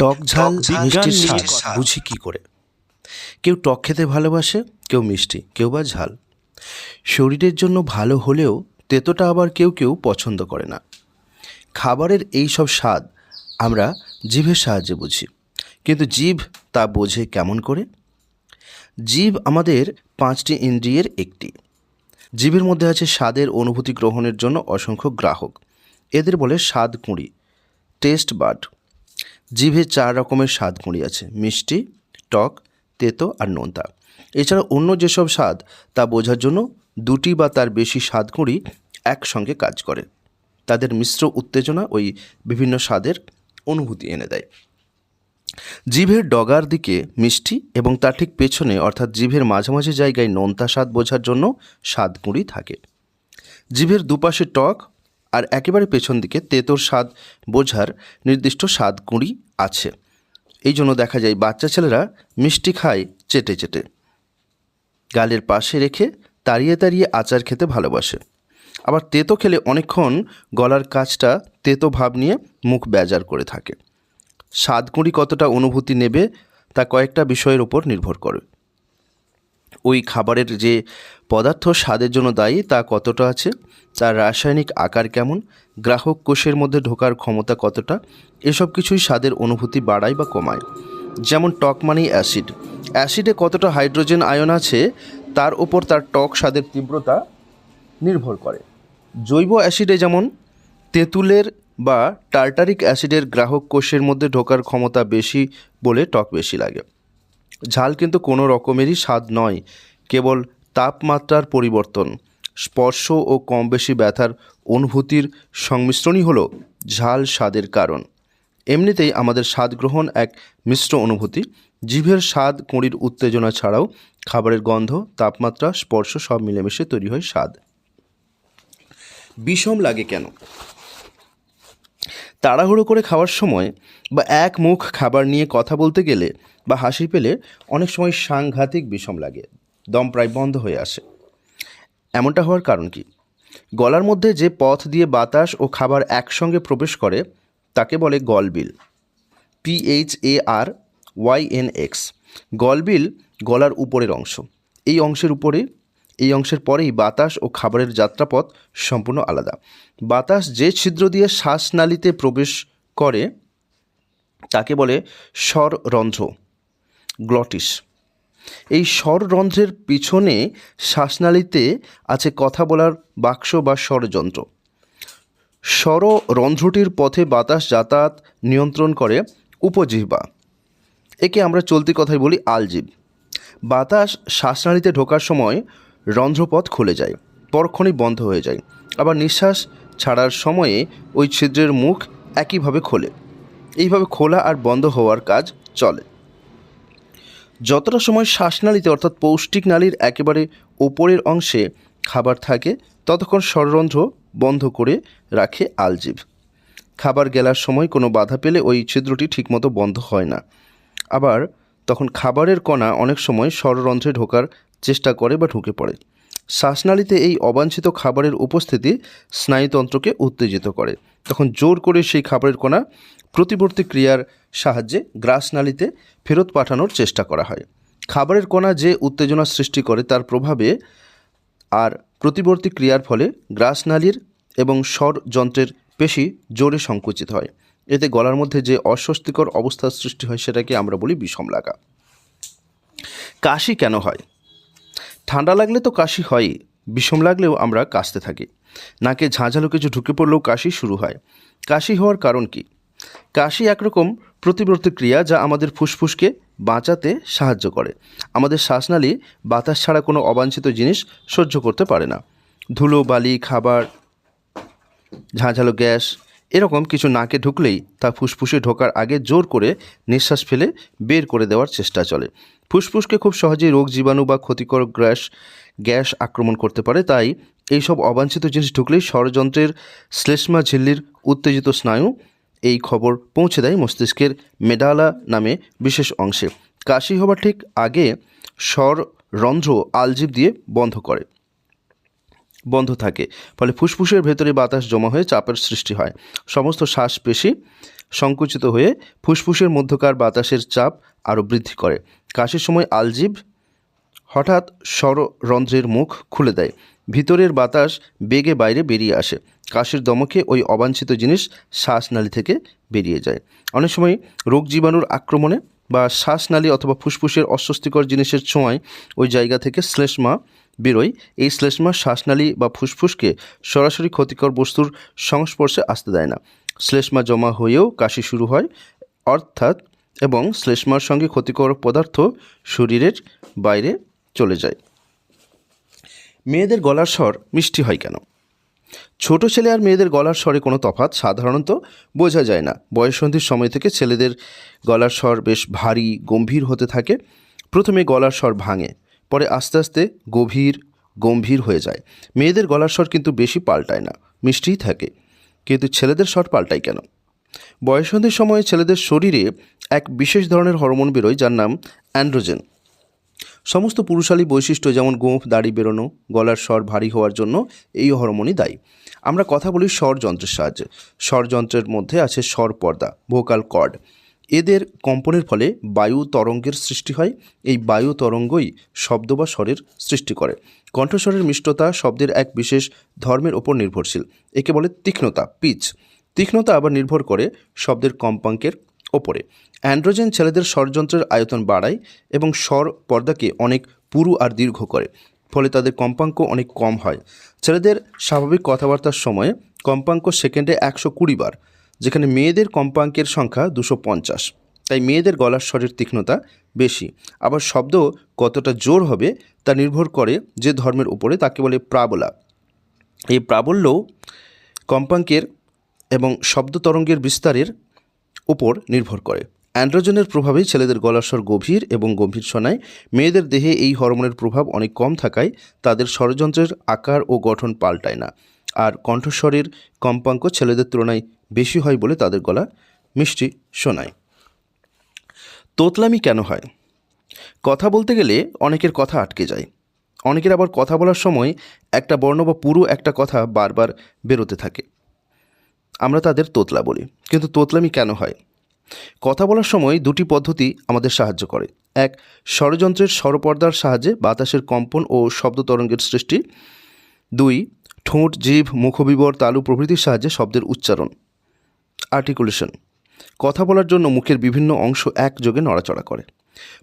টক ঝাল মিষ্টির স্বাদ। বুঝি কি করে? কেউ টক খেতে ভালোবাসে কেউ মিষ্টি কেউ বা ঝাল। শরীরের জন্য ভালো হলেও তেতোটা আবার কেউ কেউ পছন্দ করে না। খাবারের এই সব স্বাদ আমরা জিভের সাহায্যে বুঝি। কিন্তু জিভ তা বোঝে কেমন করে? জীব আমাদের পাঁচটি ইন্দ্রিয়ের একটি। জীবের মধ্যে আছে স্বাদের অনুভূতি গ্রহণের জন্য অসংখ্য গ্রাহক। এদের বলে স্বাদ কুঁড়ি টেস্ট বাড জিভে চার রকমের স্বাদ আছে, মিষ্টি, টক, তেতো আর নোনতা। এছাড়া অন্য যেসব স্বাদ, তা বোঝার জন্য দুটি বা তার বেশি স্বাদ একসঙ্গে কাজ করে। তাদের মিশ্র উত্তেজনা ওই বিভিন্ন স্বাদের অনুভূতি এনে দেয়। জিভের ডগার দিকে মিষ্টি এবং তার ঠিক পেছনে, অর্থাৎ জিভের মাঝামাঝি জায়গায় নোনতা স্বাদ বোঝার জন্য স্বাদ কুঁড়ি থাকে। জিভের দুপাশে টক আর একেবারে পেছন দিকে তেতোর স্বাদ বোঝার নির্দিষ্ট স্বাদ কুঁড়ি আছে। এই জন্য দেখা যায় বাচ্চা ছেলেরা মিষ্টি খায় চেটে চেটে। গালের পাশে রেখে তাড়িয়ে তাড়িয়ে আচার খেতে ভালোবাসে। আবার তেতো খেলে অনেকক্ষণ গলার কাজটা তেতো ভাব নিয়ে মুখ বেজার করে থাকে। স্বাদকুঁড়ি কতটা অনুভূতি নেবে তা কয়েকটা বিষয়ের উপর নির্ভর করে। ওই খাবারের যে পদার্থ স্বাদের জন্য দায়ী তা কতটা আছে? তার রাসায়নিক আকার কেমন? গ্রাহক কোষের মধ্যে ঢোকার ক্ষমতা কতটা? এসব কিছুই স্বাদের অনুভূতি বাড়ায় বা কমায়। যেমন টক মানেই অ্যাসিড। অ্যাসিডে কতটা হাইড্রোজেন আয়ন আছে, তার উপর তার টক স্বাদের তীব্রতা নির্ভর করে। জৈব অ্যাসিডে যেমন তেঁতুলের বা টার্টারিক অ্যাসিডের গ্রাহক কোষের মধ্যে ঢোকার ক্ষমতা বেশি বলে টক বেশি লাগে। ঝাল কিন্তু কোনো রকমেরই স্বাদ নয়, কেবল তাপমাত্রার পরিবর্তন। স্পর্শ ও কম বেশি ব্যথার অনুভূতির সংমিশ্রণই হলো ঝাল স্বাদের কারণ। এমনিতেই আমাদের স্বাদ গ্রহণ এক মিশ্র অনুভূতি। জিভের স্বাদ, কুঁড়ির উত্তেজনা ছাড়াও খাবারের গন্ধ, তাপমাত্রা, স্পর্শ সব মিলেমিশে তৈরি হয় স্বাদ। বিষম লাগে কেন? তাড়াহুড়ো করে খাওয়ার সময় বা এক মুখ খাবার নিয়ে কথা বলতে গেলে বা হাসি পেলে অনেক সময় সাংঘাতিক বিষম লাগে, দম প্রায় বন্ধ হয়ে আসে। এমনটা হওয়ার কারণ কি? গলার মধ্যে যে পথ দিয়ে বাতাস ও খাবার একসঙ্গে প্রবেশ করে, তাকে বলে গলবিল PH A R Y N X গলবিল গলার উপরের অংশ। এই অংশের উপরে, এই অংশের পরেই বাতাস ও খাবারের যাত্রাপথ সম্পূর্ণ আলাদা। বাতাস যে ছিদ্র দিয়ে শ্বাসনালীতে প্রবেশ করে, তাকে বলে স্বররন্ধ্র, গ্লটিস। এই স্বররন্ধ্রের পিছনে শ্বাসনালীতে আছে কথা বলার বাক্স বা স্বরযন্ত্র। স্বররন্ধ্রটির পথে বাতাস যাতায়াত নিয়ন্ত্রণ করে উপজিহ্বা একে আমরা চলতি কথায় বলি আলজিভ বাতাস শ্বাসনালীতে ঢোকার সময় রন্ধ্রপথ খুলে যায়, পরক্ষণেই বন্ধ হয়ে যায়। আবার নিঃশ্বাস ছাড়ার সময়ে ওই ছিদ্রের মুখ একইভাবে খোলে। এইভাবে খোলা আর বন্ধ হওয়ার কাজ চলে। যতটা সময় শ্বাসনালীতে অর্থাৎ পৌষ্টিক নালীর একেবারে ওপরের অংশে খাবার থাকে, ততক্ষণ স্বররন্ধ্র বন্ধ করে রাখে আলজিভ। খাবার গেলার সময় কোনো বাধা পেলে ওই ছিদ্রটি ঠিকমতো বন্ধ হয় না। আবার তখন খাবারের কণা অনেক সময় স্বররন্ধ্রে ঢোকার চেষ্টা করে বা ঢুকে পড়ে। শ্বাসনালীতে এই অবাঞ্ছিত খাবারের উপস্থিতি স্নায়ুতন্ত্রকে উত্তেজিত করে। তখন জোর করে সেই খাবারের কণা প্রতিবর্তী ক্রিয়ার সাহায্যে গ্রাসনালীতে ফেরত পাঠানোর চেষ্টা করা হয়। খাবারের কণা যে উত্তেজনা সৃষ্টি করে তার প্রভাবে আর প্রতিবর্তী ক্রিয়ার ফলে গ্রাসনালীর এবং স্বর যন্ত্রের পেশি জোরে সংকুচিত হয়। এতে গলার মধ্যে যে অস্বস্তিকর অবস্থার সৃষ্টি হয় সেটাকে আমরা বলি বিষম লাগা কাশি কেন হয়? ঠান্ডা লাগলে তো কাশি হয়ই বিষম লাগলেও আমরা কাশতে থাকি। নাকে ঝাঁঝালো কিছু ঢুকে পড়লেও কাশি শুরু হয়। কাশি হওয়ার কারণ কি? কাশি একরকম প্রতিবর্তী ক্রিয়া যা আমাদের ফুসফুসকে বাঁচাতে সাহায্য করে। আমাদের শ্বাসনালী বাতাস ছাড়া কোনো অবাঞ্ছিত জিনিস সহ্য করতে পারে না। ধুলো, বালি, খাবার, ঝাঁঝালো গ্যাস এরকম কিছু নাকে ঢুকলেই তা ফুসফুসে ঢোকার আগে জোর করে নিঃশ্বাস ফেলে বের করে দেওয়ার চেষ্টা চলে। ফুসফুসকে খুব সহজেই রোগ, জীবাণু বা ক্ষতিকর গ্যাস গ্যাস আক্রমণ করতে পারে। তাই এইসব অবাঞ্ছিত জিনিস ঢুকলেই ষড়যন্ত্রের শ্লেষ্মা ঝিল্লির উত্তেজিত স্নায়ু এই খবর পৌঁছে দেয় মস্তিষ্কের মেডালা নামে বিশেষ অংশে। কাশি হবার ঠিক আগে স্বর রন্ধ্র আলজিভ দিয়ে বন্ধ করে। বন্ধ থাকে। ফলে ফুসফুসের ভেতরে বাতাস জমা হয়ে চাপের সৃষ্টি হয়। সমস্ত শ্বাসপেশি সংকুচিত হয়ে ফুসফুসের মধ্যকার বাতাসের চাপ আরও বৃদ্ধি করে। কাশির সময় আলজিভ হঠাৎ স্বররন্ধ্রের মুখ খুলে দেয়। ভিতরের বাতাস বেগে বাইরে বেরিয়ে আসে। কাশির দমকে ওই অবাঞ্ছিত জিনিস শ্বাসনালী থেকে বেরিয়ে যায়। অনেক সময় রোগ জীবাণুর আক্রমণে বা শ্বাসনালী অথবা ফুসফুসের অস্বস্তিকর জিনিসের ছোঁয়ায় ওই জায়গা থেকে শ্লেষ্মা বেরোয় এই শ্লেষ্মা শ্বাসনালী বা ফুসফুসকে সরাসরি ক্ষতিকর বস্তুর সংস্পর্শে আসতে দেয় না। শ্লেষ্মা জমা হয়েও কাশি শুরু হয়, অর্থাৎ এবং শ্লেষ্মার সঙ্গে ক্ষতিকর পদার্থ শরীরের বাইরে চলে যায়। মেয়েদের গলার স্বর মিষ্টি হয় কেন? ছোট ছেলে আর মেয়েদের গলার স্বরে কোনো তফাৎ সাধারণত বোঝা যায় না। বয়সন্ধির সময় থেকে ছেলেদের গলার স্বর বেশ ভারী, গম্ভীর হতে থাকে। প্রথমে গলার স্বর ভাঙে পরে আস্তে আস্তে গভীর, গম্ভীর হয়ে যায়। মেয়েদের গলার স্বর কিন্তু বেশি পাল্টায় না, মিষ্টিই থাকে। কিন্তু ছেলেদের স্বর পাল্টায় কেন? বয়সন্ধির সময়ে ছেলেদের শরীরে এক বিশেষ ধরনের হরমোন বেরোয় যার নাম অ্যান্ড্রোজেন। সমস্ত পুরুষালী বৈশিষ্ট্য যেমন গোঁফ, দাড়ি বেরোনো, গলার স্বর ভারী হওয়ার জন্য এই হরমোনই দায়ী। আমরা কথা বলি স্বরযন্ত্রের সাহায্যে। স্বরযন্ত্রের মধ্যে আছে স্বর পর্দা, ভোকাল কর্ড। এদের কম্পনের ফলে বায়ু তরঙ্গের সৃষ্টি হয়। এই বায়ু তরঙ্গই শব্দ বা স্বরের সৃষ্টি করে। কণ্ঠস্বরের মিষ্টতা শব্দের এক বিশেষ ধর্মের ওপর নির্ভরশীল। একে বলে তীক্ষ্ণতা, পিচ। তীক্ষ্ণতা আবার নির্ভর করে শব্দের কম্পাঙ্কের ওপরে। অ্যান্ড্রোজেন ছেলেদের স্বরযন্ত্রের আয়তন বাড়ায় এবং স্বর পর্দাকে অনেক পুরু আর দীর্ঘ করে, ফলে তাদের কম্পাঙ্ক অনেক কম হয়। ছেলেদের স্বাভাবিক কথাবার্তার সময় কম্পাঙ্ক সেকেন্ডে একশো কুড়ি বার যেখানে মেয়েদের কম্পাঙ্কের সংখ্যা দুশো পঞ্চাশ। তাই মেয়েদের গলার স্বরের তীক্ষ্ণতা বেশি। আবার শব্দ কতটা জোর হবে তা নির্ভর করে যে ধর্মের উপরে তাকে বলে প্রাবলা। এই প্রাবল্যও কম্পাঙ্কের এবং শব্দ তরঙ্গের বিস্তারের উপর নির্ভর করে। অ্যান্ড্রোজেনের প্রভাবেই ছেলেদের গলার স্বর গভীর এবং গম্ভীর শোনায়। মেয়েদের দেহে এই হরমোনের প্রভাব অনেক কম থাকায় তাদের স্বরযন্ত্রের আকার ও গঠন পাল্টায় না। আর কণ্ঠস্বরের কম্পাঙ্ক ছেলেদের তুলনায় বেশি হয় বলে তাদের গলা মিষ্টি শোনায়। তোতলামি কেন হয়? কথা বলতে গেলে অনেকের কথা আটকে যায়। অনেকের আবার কথা বলার সময় একটা বর্ণ বা পুরো একটা কথা বারবার বেরোতে থাকে। আমরা তাদের তোতলা বলি, কিন্তু তোতলামি কেন হয়? কথা বলার সময় দুটি পদ্ধতি আমাদের সাহায্য করে। এক স্বরযন্ত্রের স্বরপর্দার সাহায্যে বাতাসের কম্পন ও শব্দ তরঙ্গের সৃষ্টি। দুই ঠোঁট, জিভ, মুখবিবর, তালু প্রভৃতির সাহায্যে শব্দের উচ্চারণ। আর্টিকুলেশন কথা বলার জন্য মুখের বিভিন্ন অংশ একযোগে নড়াচড়া করে।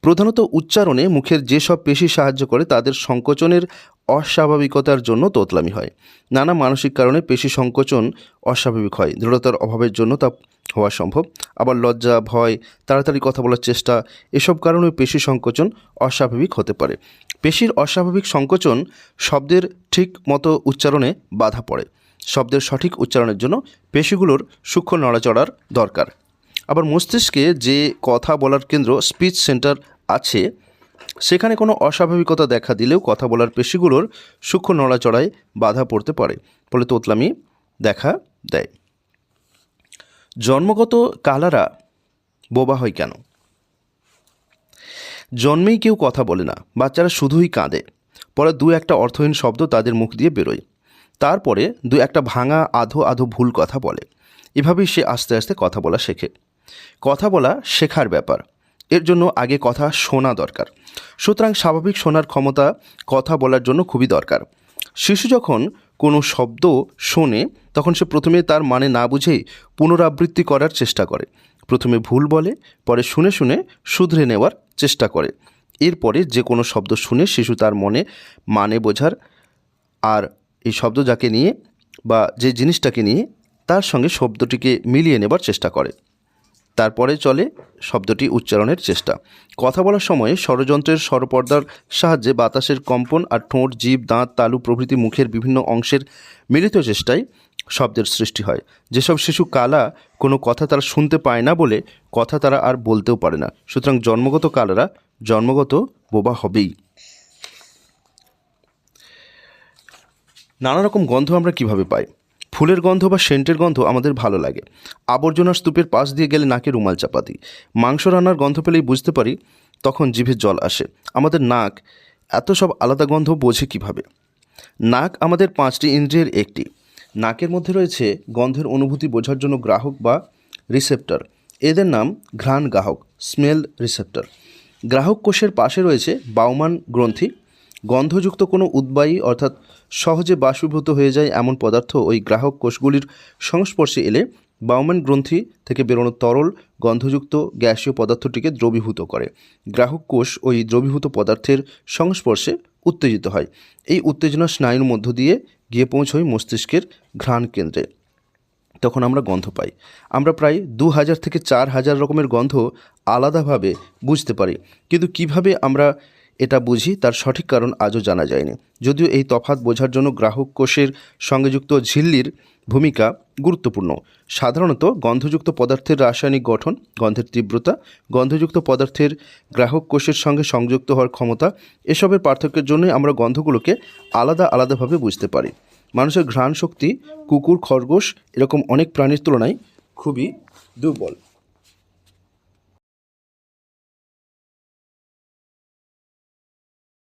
প্রধানত উচ্চারণে মুখের যেসব পেশি সাহায্য করে তাদের সংকোচনের অস্বাভাবিকতার জন্য তোতলামি হয়। নানা মানসিক কারণে পেশি সংকোচন অস্বাভাবিক হয়। দৃঢ়তার অভাবের জন্য তা হওয়া সম্ভব। আবার লজ্জা, ভয়, তাড়াতাড়ি কথা বলার চেষ্টা এসব কারণে পেশি সংকোচন অস্বাভাবিক হতে পারে। পেশির অস্বাভাবিক সংকোচন শব্দের ঠিক মতো উচ্চারণে বাধা পড়ে। শব্দের সঠিক উচ্চারণের জন্য পেশিগুলোর সূক্ষ্ম নড়াচড়ার দরকার। আবার মস্তিষ্কে যে কথা বলার কেন্দ্র স্পিচ সেন্টার আছে, সেখানে কোনো অস্বাভাবিকতা দেখা দিলেও কথা বলার পেশিগুলোর সূক্ষ্ম নড়াচড়ায় বাধা পড়তে পারে। ফলে তোতলামি দেখা দেয়। জন্মগত কালারা বোবা হয় কেন? জন্মেই কেউ কথা বলে না, বাচ্চারা শুধুই কাঁদে। পরে দু একটা অর্থহীন শব্দ তাদের মুখ দিয়ে বেরোয়। তারপরে দু একটা ভাঙা, আধো আধো ভুল কথা বলে। এভাবেই সে আস্তে আস্তে কথা বলা শেখে। কথা বলা শেখার ব্যাপার। এর জন্য আগে কথা শোনা দরকার। সুতরাং স্বাভাবিক শোনার ক্ষমতা কথা বলার জন্য খুবই দরকার। শিশু যখন কোনো শব্দ শোনে, তখন সে প্রথমে তার মানে না বুঝেই পুনরাবৃত্তি করার চেষ্টা করে। প্রথমে ভুল বলে, পরে শুনে শুনে শুধরে নেওয়ার চেষ্টা করে। এরপরে যে কোনো শব্দ শুনে শিশু তার মনে মানে বোঝার আর এই শব্দ যাকে নিয়ে বা যে জিনিসটাকে নিয়ে তার সঙ্গে শব্দটিকে মিলিয়ে নেবার চেষ্টা করে। তারপরে চলে শব্দটি উচ্চারণের চেষ্টা। কথা বলার সময় স্বরযন্ত্রের স্বরপর্দার সাহায্যে বাতাসের কম্পন আর ঠোঁট, জীব, দাঁত, তালু প্রভৃতি মুখের বিভিন্ন অংশের মিলিত চেষ্টায় শব্দের সৃষ্টি হয়। যেসব শিশু কালা কোনো কথা তারা শুনতে পায় না বলে কথা তারা আর বলতেও পারে না। সুতরাং জন্মগত কালারা জন্মগত বোবা হবেই। নানা রকম গন্ধ আমরা কীভাবে পাই? ফুলের গন্ধ বা সেন্টের গন্ধ আমাদের ভালো লাগে। আবর্জনার স্তূপের পাশ দিয়ে গেলে নাকে রুমাল চাপা দিই মাংস রান্নার গন্ধ পেলেই বুঝতে পারি, তখন জিভে জল আসে। আমাদের নাক, এত সব আলাদা গন্ধ বোঝে কীভাবে? নাক আমাদের পাঁচটি ইন্দ্রিয়ের একটি। নাকের মধ্যে রয়েছে গন্ধের অনুভূতি বোঝার জন্য গ্রাহক বা রিসেপ্টর। এদের নাম ঘ্রাণ গ্রাহক, স্মেল রিসেপ্টর। গ্রাহক কোষের পাশে রয়েছে বাউমান গ্রন্থি গন্ধযুক্ত কোনো উদ্বায়ী অর্থাৎ সহজে বাষ্পীভূত হয়ে যায় এমন পদার্থ ওই গ্রাহক কোষগুলির সংস্পর্শে এলে বাউমান গ্রন্থি থেকে বেরোনো তরল, গন্ধযুক্ত, গ্যাসীয় পদার্থটিকে দ্রবীভূত করে। গ্রাহক কোষ ওই দ্রবীভূত পদার্থের সংস্পর্শে উত্তেজিত হয়। এই উত্তেজনা স্নায়ুর মধ্য দিয়ে গিয়ে পৌঁছয় মস্তিষ্কের ঘ্রাণ কেন্দ্রে। তখন আমরা গন্ধ পাই। আমরা প্রায় দু হাজার থেকে চার হাজার রকমের গন্ধ আলাদাভাবে বুঝতে পারি। কিন্তু কীভাবে আমরা এটা বুঝি তার সঠিক কারণ আজও জানা যায়নি। যদিও এই তফাৎ বোঝার জন্য গ্রাহক কোষের সঙ্গে যুক্ত ঝিল্লির ভূমিকা গুরুত্বপূর্ণ। সাধারণত গন্ধযুক্ত পদার্থের রাসায়নিক গঠন, গন্ধের তীব্রতা, গন্ধযুক্ত পদার্থের গ্রাহক কোষের সঙ্গে সংযুক্ত হওয়ার ক্ষমতা, এসবের পার্থক্যের জন্যই আমরা গন্ধগুলোকে আলাদা আলাদাভাবে বুঝতে পারি। মানুষের ঘ্রাণ শক্তি কুকুর, খরগোশ এরকম অনেক প্রাণীর তুলনায় খুবই দুর্বল।